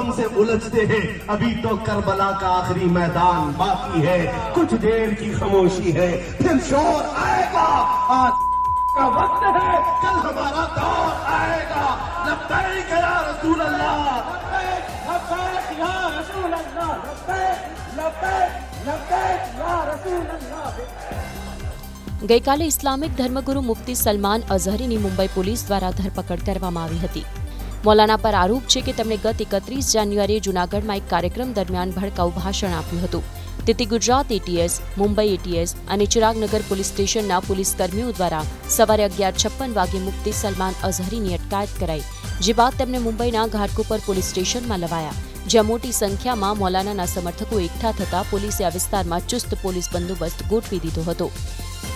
गम से उलझते हैं। अभी तो करबला का आखिरी मैदान बाकी है। कुछ देर की खामोशी है। फिर शोर आएगा। आज का वक्त है। कल हमारा दौर आएगा। लबैक या रसूल अल्लाह ગઈકાલે ઇસ્લામિક ધર્મગુરુ સલમાન અઝહરીની મુંબઈ પોલીસ દ્વારા ધરપકડ કરવામાં આવી હતી મૌલાના પર આરોપ છે કે તેમણે ગત એકત્રીસ જાન્યુઆરીએ જૂનાગઢમાં એક કાર્યક્રમ દરમિયાન ભડકાઉ ભાષણ આપ્યું હતું. તેથી ગુજરાત એટીએસ મુંબઈ એટીએસ અને ચિરાગનગર પોલીસ સ્ટેશનના પોલીસ કર્મીઓ દ્વારા સવારે અગિયાર છપ્પન વાગે મુક્તિ સલમાન અઝહરીની અટકાયત કરાઈ, જે બાદ તેમને મુંબઈના ઘાટકોપર પોલીસ સ્ટેશનમાં લવાયા. જ્યાં મોટી સંખ્યામાં મૌલાનાના સમર્થકો એકઠા થતા પોલીસે આ વિસ્તારમાં ચુસ્ત પોલીસ બંદોબસ્ત ગોઠવી દીધો હતો.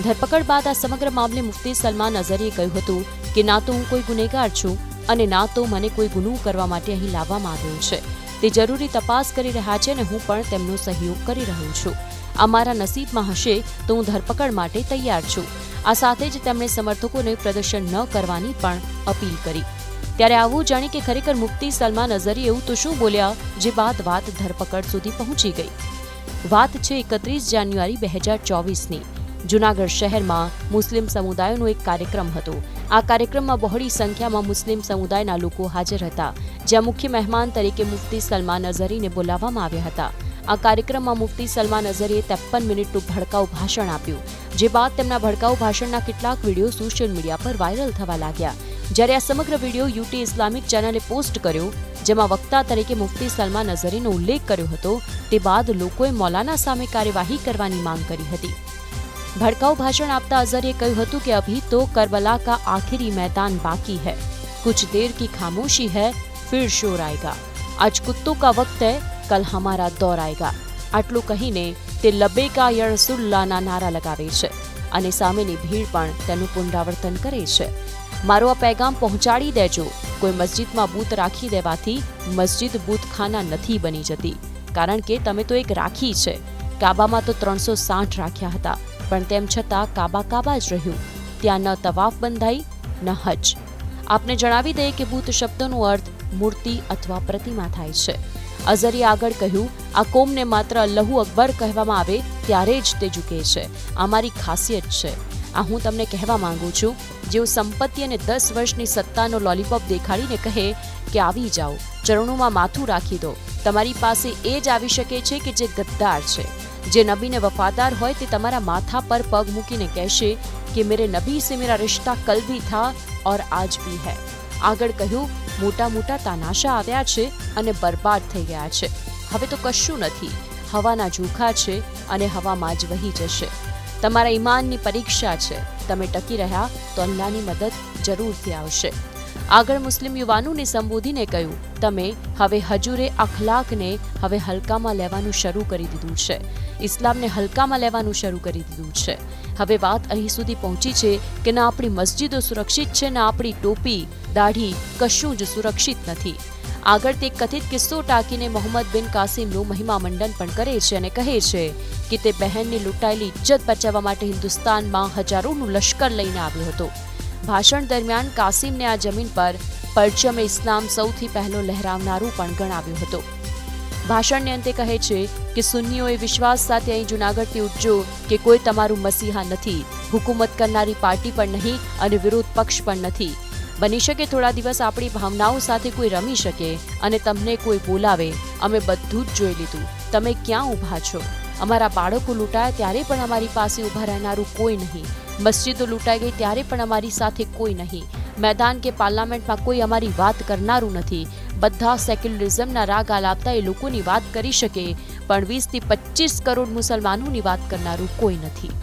ધરપકડ બાદ આ સમગ્ર મામલે મુફ્તી સલમાન અઝહરીએ કહ્યું હતું કે, ના તો હું કોઈ ગુનેગાર છું અને ના તો મને કોઈ ગુનો કરવા માટે અહીં લાવવામાં આવ્યો છે. તે જરૂરી તપાસ કરી રહ્યા છે અને હું પણ તેમનો સહયોગ કરી રહ્યો છું. આ મારા નસીબમાં હશે તો હું ધરપકડ માટે તૈયાર છું. આ સાથે જ તેમણે સમર્થકોને પ્રદર્શન ન કરવાની પણ અપીલ કરી. ત્યારે આવું જાણી કે ખરેખર મુક્તિ સલમાન અઝહરી એવું તો શું બોલ્યા જે બાદ વાત ધરપકડ સુધી પહોંચી ગઈ? વાત છે એકત્રીસ જાન્યુઆરી બે હજાર ચોવીસની. જૂનાગઢ શહેરમાં મુસ્લિમ સમુદાયનો એક કાર્યક્રમ હતો. આ કાર્યક્રમમાં બહોળી સંખ્યામાં મુસ્લિમ સમુદાયના લોકો હાજર હતા, જ્યાં મુખ્ય મહેમાન તરીકે મુફ્તી સલમાન અઝરીને બોલાવવામાં આવ્યા હતા. આ કાર્યક્રમમાં મુફ્તી સલમાન અઝરીએ ત્રેપન મિનિટનું ભડકાઉ ભાષણ આપ્યું, જે બાદ તેમના ભડકાઉ ભાષણના કેટલાક વીડિયો સોશિયલ મીડિયા પર વાયરલ થવા લાગ્યા. જ્યારે આ સમગ્ર વીડિયો યુટી ઇસ્લામિક ચેનલે પોસ્ટ કર્યો, જેમાં વક્તા તરીકે મુફ્તી સલમાન અઝરીનો ઉલ્લેખ કર્યો હતો, તે બાદ લોકોએ મૌલાના સામે કાર્યવાહી કરવાની માંગ કરી હતી. भड़काऊ भाषण आपता अजहर ये કહ્યું હતું કે अभी तो करबला का आखिरी मैदान बाकी है कुछ देर की खामोशी है फिर शोर आएगा आज कुत्तों का वक्त है कल हमारा दौर आएगा આટલું કહીને તે લબેકા યરસુલ્લાના નારા લગાવે છે અને સામેની ભીડ પણ તેનું પુનરાવર્તન કરે છે મારો આ પેગામ પહોંચાડી દેજો કોઈ મસ્જિદમાં બૂથ રાખી દેવાથી મસ્જિદ બૂથખાના નથી બની જતી કારણ કે તમે તો એક રાખી છે કાબામાં તો ત્રણસો સાઠ રાખ્યા હતા પણ તેમ છતાં કાબા કાબા જ રહ્યું. ત્યાં ન તવાફ બંધાઈ, ન હજ. આપને જણાવી દઈએ કે બુત શબ્દનો અર્થ મૂર્તિ અથવા પ્રતિમા થાય છે. અઝરીએ આગળ કહ્યું, આ કોમને માત્ર અલ્લહુ અકબર કહેવામાં આવે, ત્યારે જ તે ઝૂકે છે. આ મારી ખાસિયત છે. આ હું તમને કહેવા માંગુ છું, જેઓ સંપત્તિ અને દસ વર્ષની સત્તાનો લોલીપોપ દેખાડીને કહે કે આવી જાઓ, ચરણોમાં માથું રાખી દો. તમારી પાસે એ જ આવી શકે છે કે જે ગદ્દાર છે. જે નબીને વફાદાર હોય તે તમારા માથા પર પગ મૂકીને કહેશે કે મેરે નબી સે મેરા રિશ્તા કલ ભી થા ઓર આજ ભી હૈ. આગળ કહ્યું, મોટા મોટા તાનાશા આવ્યા છે અને બરબાદ થઈ ગયા છે. હવે તો કશું નથી. હવાના જોખા છે અને હવામાં જ વહી જશે. તમારા ઈમાનની પરીક્ષા છે. તમે ટકી રહ્યા તો અલ્લાહની મદદ જરૂરથી આવશે. આગળ મુસ્લિમ યુવાનોને સંબોધીને કહ્યું, તમે હવે હજુરે અખલાકને હવે હલકામાં લેવાનું શરૂ કરી દીધું છે. ઇસ્લામને હલકામાં લેવાનું શરૂ કરી દીધું છે. હવે વાત અહીં સુધી પહોંચી છે કે ના આપણી મસ્જિદો સુરક્ષિત છે, ના આપણી ટોપી, દાઢી કશું જ સુરક્ષિત નથી. આગળ તે કથિત કિસ્સો ટાંકીને મોહમ્મદ બિન કાસિમનું મહિમા મંડન પણ કરે છે અને કહે છે કે તે બહેનની લૂંટાયેલી ઇજ્જત બચાવવા માટે હિન્દુસ્તાનમાં હજારોનું લશ્કર લઈને આવ્યો હતો. ભાષણ દરમિયાન કાસિમને આ જમીન પર પરચમ ઇસ્લામ સૌથી પહેલો લહેરાવનારું પણ ગણાવ્યું હતું. ભાષણને અંતે કહે છે કે સુન્નીઓએ વિશ્વાસ સાથે અહીં જૂનાગઢથી ઉઠજો કે કોઈ તમારું મસીહા નથી, હુકુમત કરનારી પાર્ટી પણ નહીં અને વિરોધ પક્ષ પણ નથી. બની શકે થોડા દિવસ આપણી ભાવનાઓ સાથે કોઈ રમી શકે અને તમને કોઈ બોલાવે, અમે બધું જ જોઈ લીધું. તમે ક્યાં ઊભા છો? અમારા બાળકો લૂંટાયા ત્યારે પણ અમારી પાસે ઊભા રહેનારું કોઈ નહીં. મસ્જિદો લૂંટાઈ ગઈ ત્યારે પણ અમારી સાથે કોઈ નહીં. મેદાન કે પાર્લામેન્ટમાં કોઈ અમારી વાત કરનારું નથી. બધા સેક્યુલરિઝમના રાગ આલાપતા એ લોકોની વાત કરી શકે, પણ વીસથી પચીસ કરોડ મુસલમાનોની વાત કરનારું કોઈ નથી.